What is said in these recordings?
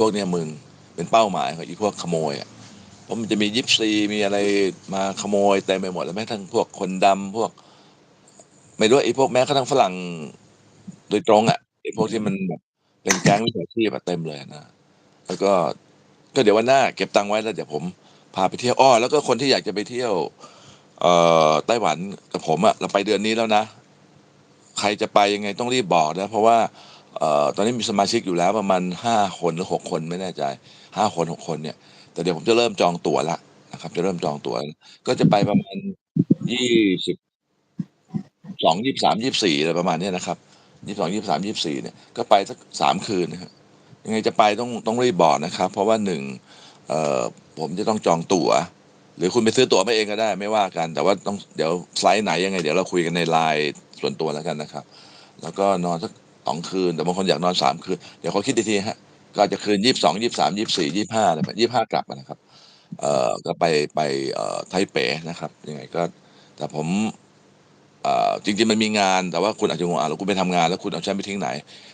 พวกเนี้ยมึงเป็นเป้าหมายของอีพวกขโมยอะเพราะมันจะมียิปซีมีอะไรมาขโมยเต็มไปหมดแล้วแม้ทั่งพวกคนดำพวก ไม่รู้ไอ้พวกแม้กระทั่งฝรั่งโดยตรงอะไอ้พวกที่มันแบบเป็นแก๊งวิชาชีพอะเต็มเลยนะแล้วก็ก็เดี๋ยววันหน้าเก็บตังค์ไว้แล้วเดี๋ยวผมพาไปเที่ยวอ้อแล้วก็คนที่อยากจะไปเที่ยว เอ่อไต้หวันกับผมอะเราไปเดือนนี้แล้วนะ ใครจะไปยังไงต้องรีบบอกนะ เพราะว่า ตอนนี้มีสมาชิกอยู่แล้วประมาณห้าคนหรือหกคนไม่แน่ใจห้าคนหกคนเนี่ย แต่เดี๋ยวผมจะเริ่มจองตั๋วละนะครับ จะเริ่มจองตั๋ว ก็จะไปประมาณยี่สิบสองยี่สามยี่สี่อะไรประมาณนี้นะครับยี่สองยี่สามยี่สี่เนี่ย ก็ไปสักสามคืนนะครับยังไงจะไปต้องต้องรีบบอกนะครับ เพราะว่าหนึ่งเอ่อผมจะต้องจองตั๋ว หรือคุณไปซื้อตั๋วมาเองก็ได้ไม่ว่ากัน แต่ว่าต้องเดี๋ยวไฟลท์ไหนยังไง เดี๋ยวเราคุยกันในไลน์ส่วนตัวแล้วกันนะครับ แล้วก็นอนสัก องคืน แต่บางคนอยากนอนสามคืน เดี๋ยวเขาคิดอีกทีฮะก็จะคืนยี่สิบสองยี่สามยี่สี่ยี่ห้าอะไรแบบยี่ห้ากลับนะครับ เอ่อก็ไปไปเอ่อไทเป๋นะครับยังไงก็แต่ผมเอ่อจริงๆมันมีงานแต่ว่าคุณอาจจะงงอะแล้วคุณไปทำงานแล้วคุณเอาฉันไปทิ้งไหน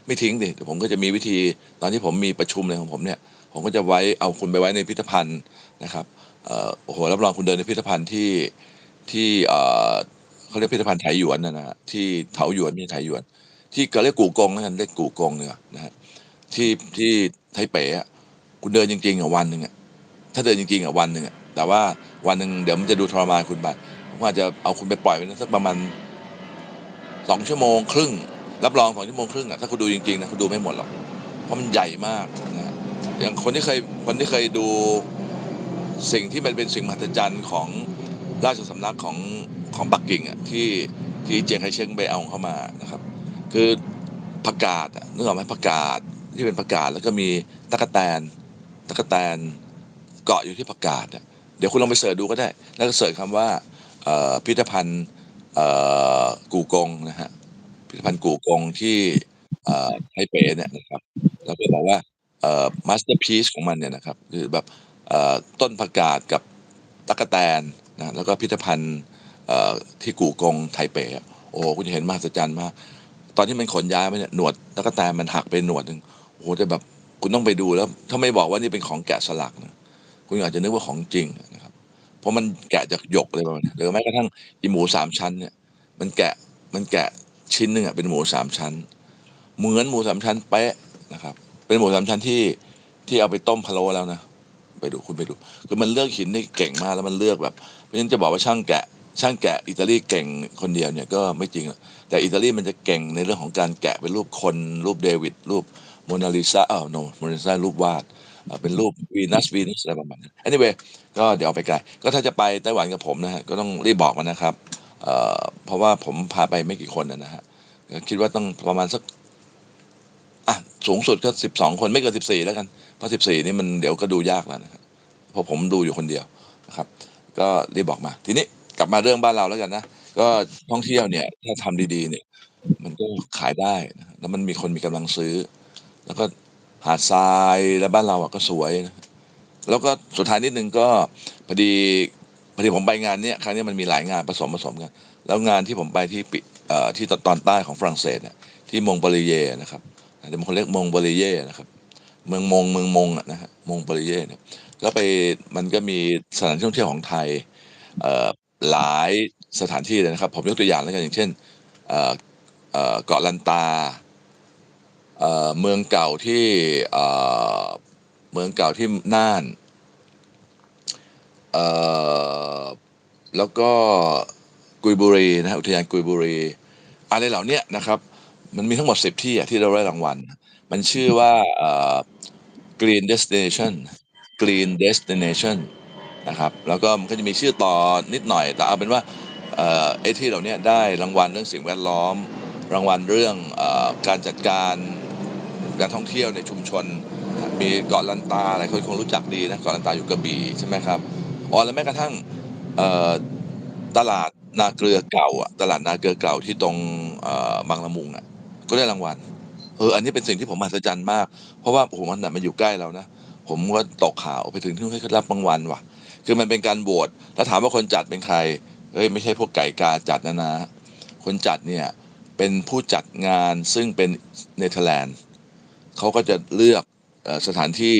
ไม่ทิ้งดิเดี๋ยวผมก็จะมีวิธีตอนที่ผมมีประชุมอะไรของผมเนี่ย ผมก็จะไว้เอาคุณไปไว้ในพิพิธภัณฑ์นะครับเอ่อโอ้โหรับรองคุณเดินในพิพิธภัณฑ์ที่ที่เอ่อเขาเรียกพิพิธภัณฑ์ไถหยวนนะนะฮะที่เถาหยวนไมีไถหยวน ที่ก็เรียกกูกงนะกันเรียกกูกงเนี่ยนะฮะที่ที่ไทเปอะคุณเดินจริงๆอะวันหนึ่งอะถ้าเดินจริงๆอะวันหนึ่งอะแต่ว่าวันหนึ่งเดี๋ยวมันจะดูทรมานคุณไปผมอาจจะเอาคุณไปปล่อยไว้สักประมาณสองชั่วโมงครึ่ง รับรองสองชั่วโมงครึ่งอะถ้าคุณดูจริงๆนะคุณดูไม่หมดหรอกเพราะมันใหญ่มากนะฮะอย่างคนที่เคยคนที่เคยดูสิ่งที่มันเป็นสิ่งมหัศจรรย์ของราชสำนักของของปักกิ่งอะที่ที่เจียงไคเชงไปเอาเข้ามานะครับ คือผักกาดนึกออกไหมผักกาดที่เป็นผักกาดแล้วก็มีตะกแตนตะกแตนเกาะอยู่ที่ผักกาดเดี๋ยวคุณลองไปเสิร์ชดูก็ได้ แล้วก็เสิร์ชคำว่าพิพิธภัณฑ์กู่กงนะฮะพิพิธภัณฑ์กู่กงที่ไทเปเนี่ยนะครับแล้วก็บอกว่ามาสเตอร์พีซของมันเนี่ยนะครับคือแบบต้นผักกาดกับตะกแตนนะแล้วก็พิพิธภัณฑ์ที่กู่กงไทเปโอ้คุณจะเห็นมหัศจรรย์มาก ตอนที่มันขนย้ายไปเนี่ยหนวดแล้วก็แตนมันหักไปหนวดหนึ่งโอ้โหแต่แบบคุณต้องไปดูแล้ว ถ้าไม่บอกว่านี่เป็นของแกะสลักนะคุณอาจจะนึกว่าของจริงนะครับ เพราะมันแกะจากหยกเลยประมาณนี้หรือแม้กระทั่งอีหมูสามชั้นเนี่ย มันแกะมันแกะชิ้นหนึ่งอะเป็นหมูสามชั้น เหมือนหมูสามชั้นเป๊ะนะครับ เป็นหมูสามชั้นที่ที่เอาไปต้มพะโล้แล้วนะไปดูคุณไปดู คือมันเลือกหินได้เก่งมากแล้วมันเลือกแบบเพราะฉะนั้นจะบอกว่าช่างแกะ ช่างแกะอิตาลีเก่งคนเดียวเนี่ยก็ไม่จริง แต่อิตาลีมันจะเก่งในเรื่องของการแกะเป็นรูปคนรูปเดวิดรูปโมนาลิซาอ้าวโนโมนาลิซารูปวาดเป็นรูปวีนัสวีนัสอะไรประมาณนั้น anyway ก็เดี๋ยวไปไกลก็ถ้าจะไปไต้หวันกับผมนะฮะก็ต้องรีบบอกมานะครับเเพราะว่าผมพาไปไม่กี่คนนะฮะคิดว่าต้องประมาณสักอะสูงสุดก็สิบสองคนไม่เกินสิบสี่แล้วกัน เพราะสิบสี่นี่มันเดี๋ยวก็ดูยากแล้วนะครับเพราะผมดูอยู่คนเดียวนะครับ ก็รีบบอกมาทีนี้ กลับมาเรื่องบ้านเราแล้วกันนะก็ท่องเที่ยวเนี่ยถ้าทำดีๆเนี่ย มันก็ขายได้นะแล้วมันมีคนมีกำลังซื้อ แล้วก็หาดทรายแล้วบ้านเราอะก็สวยนะแล้วก็สุดท้ายนิดนึงก็พอดีพอดีผมไปงานเนี้ยครั้งนี้มันมีหลายงานผสมผสมกัน แล้วงานที่ผมไปที่ปิเอ่อที่ตอนใต้ของฝรั่งเศสเนี่ยที่มงบริเยนะครับเดี๋ยวบางคนเรียกมงบริเยนะครับ เมืองมงเมืองมงอะนะฮะมงบริเยเนี่ยก็ไปมันก็มีสถานที่ท่องเที่ยวของไทยเอ่อ หลายสถานที่เลยนะครับ ผมยกตัวอย่างแล้วกันอย่างเช่นเกาะลันตาเมืองเก่าที่เมืองเก่าที่น่านแล้วก็กุยบุรีนะฮะอุทยานกุยบุรีอะไรเหล่านี้นะครับ มันมีทั้งหมดสิบที่ที่เราได้รางวัล มันชื่อว่า Green Destination Green Destination นะครับแล้วก็มันก็จะมีชื่อต่อนิดหน่อย แต่เอาเป็นว่าเอ่อไอ้ที่เหล่าเนี้ยได้รางวัลเรื่องสิ่งแวดล้อม รางวัลเรื่องอการจัดการการท่องเที่ยวในชุมชน มีเกาะลันตาหลายคนคงรู้จักดีนะเกาะลันตาอยู่กระบี่ใช่ไหมครับอ๋อแล้วแม้กระทั่งตลาดนาเกลือเก่าอะตลาดนาเกลือเก่าที่ตรงบางละมุงอะก็ได้รางวัลเอออันนี้เป็นสิ่งที่ผมมหัศจรรย์มาก เพราะว่าโอ้โหมันน่ะมันอยู่ใกล้เรานะผมก็ตกข่าวไปถึงที่ให้รับรางวัลว่ะ คือมันเป็นการโหวตแล้วถามว่าคนจัดเป็นใครเฮ้ยไม่ใช่พวกไก่กาจัดนะนะคนจัดเนี่ยเป็นผู้จัดงานซึ่งเป็นเนเธอร์แลนด์เขาก็จะเลือกสถานที่